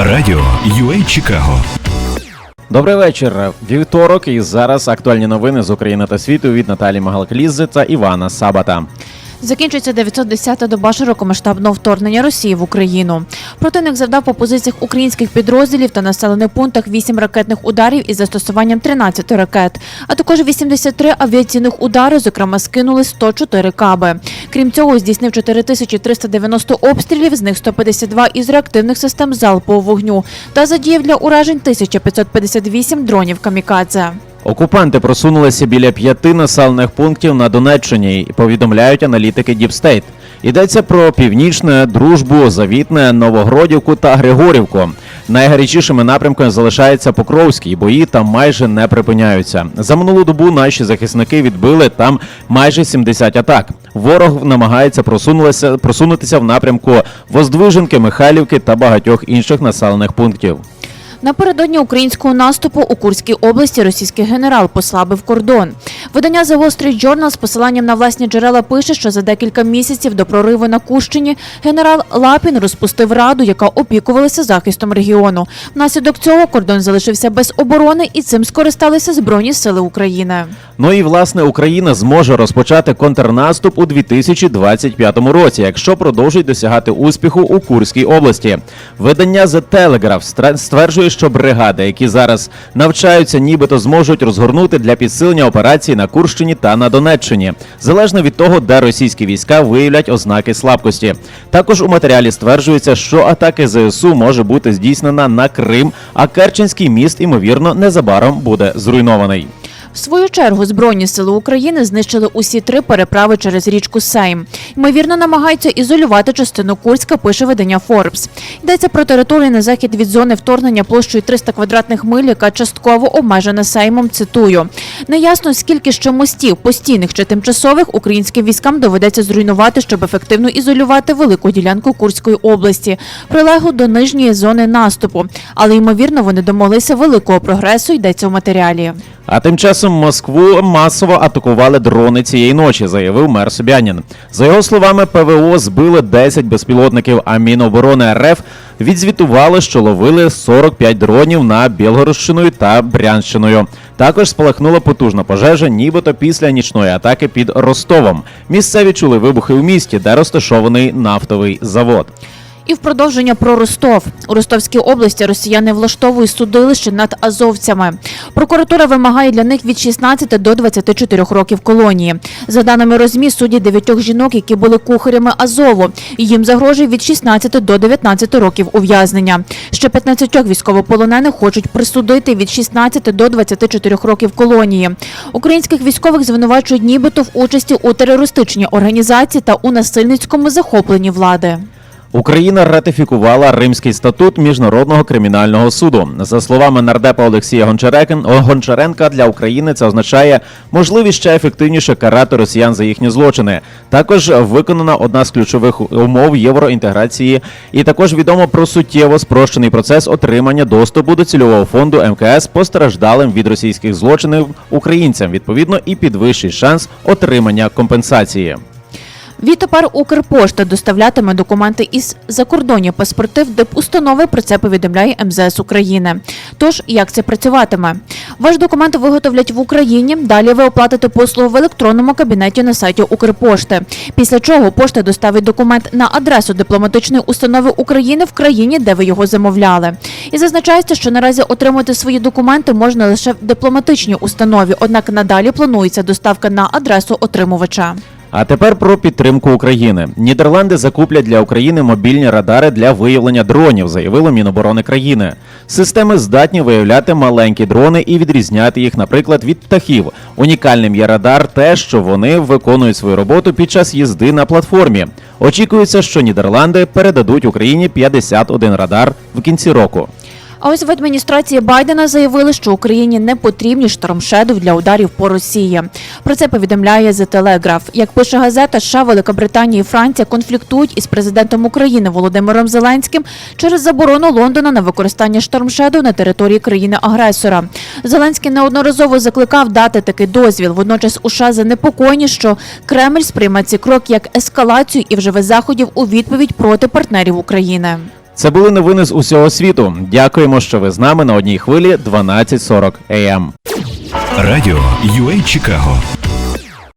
Радіо UA Чикаго. Добрий вечір. Вівторок і зараз актуальні новини з України та світу від Наталі Магалклізи та Івана Сабата. Закінчується 910-та доба широкомасштабного вторгнення Росії в Україну. Противник завдав по позиціях українських підрозділів та населених пунктах 8 ракетних ударів із застосуванням 13 ракет, а також 83 авіаційних удари, зокрема скинули 104 каби. Крім цього, здійснив 4390 обстрілів, з них 152 із реактивних систем залпового вогню та задіяв для уражень 1558 дронів камікадзе. Окупанти просунулися біля п'яти населених пунктів на Донеччині, повідомляють аналітики Діпстейт. Йдеться про північне, дружбу, завітне, Новогродівку та Григорівку. Найгарячішими напрямками залишається Покровський. Бої там майже не припиняються. За минулу добу наші захисники відбили там майже 70 атак. Ворог намагається просунутися, в напрямку Воздвиженки, Михайлівки та багатьох інших населених пунктів. Напередодні українського наступу у Курській області російський генерал послабив кордон. Видання The Wall Street Journal з посиланням на власні джерела пише, що за декілька місяців до прориву на Курщині генерал Лапін розпустив раду, яка опікувалася захистом регіону. Внаслідок цього кордон залишився без оборони, і цим скористалися Збройні сили України. Ну і власне Україна зможе розпочати контрнаступ у 2025 році, якщо продовжить досягати успіху у Курській області. Видання The Telegraph стверджує, що бригади, які зараз навчаються, нібито зможуть розгорнути для підсилення операцій на Курщині та на Донеччині, залежно від того, де російські війська виявлять ознаки слабкості. Також у матеріалі стверджується, що атаки ЗСУ може бути здійснена на Крим, а Керченський міст, імовірно, незабаром буде зруйнований. В свою чергу Збройні сили України знищили усі три переправи через річку Сейм. Ймовірно, намагаються ізолювати частину Курська, пише видання Forbes. Йдеться про територію на захід від зони вторгнення площею 300 квадратних миль, яка частково обмежена Сеймом. Цитую: неясно скільки ще мостів, постійних чи тимчасових, українським військам доведеться зруйнувати, щоб ефективно ізолювати велику ділянку Курської області, прилеглу до нижньої зони наступу. Але ймовірно, вони домоглися великого прогресу. Йдеться в матеріалі. А тим часом Москву масово атакували дрони цієї ночі, заявив мер Собянін. За його словами, ПВО збили 10 безпілотників, а Міноборони РФ відзвітували, що ловили 45 дронів на Білгородщиною та Брянщиною. Також спалахнула потужна пожежа, нібито після нічної атаки під Ростовом. Місцеві чули вибухи у місті, де розташований нафтовий завод. І в продовження про Ростов у Ростовській області росіяни влаштовують судилище над азовцями. Прокуратура вимагає для них від 16 до 24 років колонії. За даними розмі, судять дев'ятьох жінок, які були кухарями Азову. Їм загрожує від 16 до 19 років ув'язнення. Ще 15 військовополонених хочуть присудити від 16 до 24 років колонії. Українських військових звинувачують нібито в участі у терористичній організації та у насильницькому захопленні влади. Україна ратифікувала Римський статут міжнародного кримінального суду. За словами нардепа Олексія Гончаренка, для України це означає можливість ще ефективніше карати росіян за їхні злочини. Також виконана одна з ключових умов євроінтеграції, і також відомо про суттєво спрощений процес отримання доступу до цільового фонду МКС постраждалим від російських злочинів українцям. Відповідно, і підвищий шанс отримання компенсації. Відтепер Укрпошта доставлятиме документи із закордонні паспорти в депустанови. Про це повідомляє МЗС України. Тож як це працюватиме? Ваш документ виготовлять в Україні. Далі ви оплатите послугу в електронному кабінеті на сайті Укрпошти. Після чого пошта доставить документ на адресу дипломатичної установи України в країні, де ви його замовляли. І зазначається, що наразі отримати свої документи можна лише в дипломатичній установі. Однак надалі планується доставка на адресу отримувача. А тепер про підтримку України. Нідерланди закуплять для України мобільні радари для виявлення дронів, заявило Міноборони країни. Системи здатні виявляти маленькі дрони і відрізняти їх, наприклад, від птахів. Унікальним є радар, те, що вони виконують свою роботу під час їзди на платформі. Очікується, що Нідерланди передадуть Україні 51 радар в кінці року. А ось в адміністрації Байдена заявили, що Україні не потрібні штормшедов для ударів по Росії. Про це повідомляє The Telegraph. Як пише газета, США, Великобританія і Франція конфліктують із президентом України Володимиром Зеленським через заборону Лондона на використання штормшедов на території країни-агресора. Зеленський неодноразово закликав дати такий дозвіл. Водночас США занепокоєні, що Кремль сприйме ці крок як ескалацію і вживе заходів у відповідь проти партнерів України. Це були новини з усього світу. Дякуємо, що ви з нами на одній хвилі 12.40 AM. Радіо UA Чикаго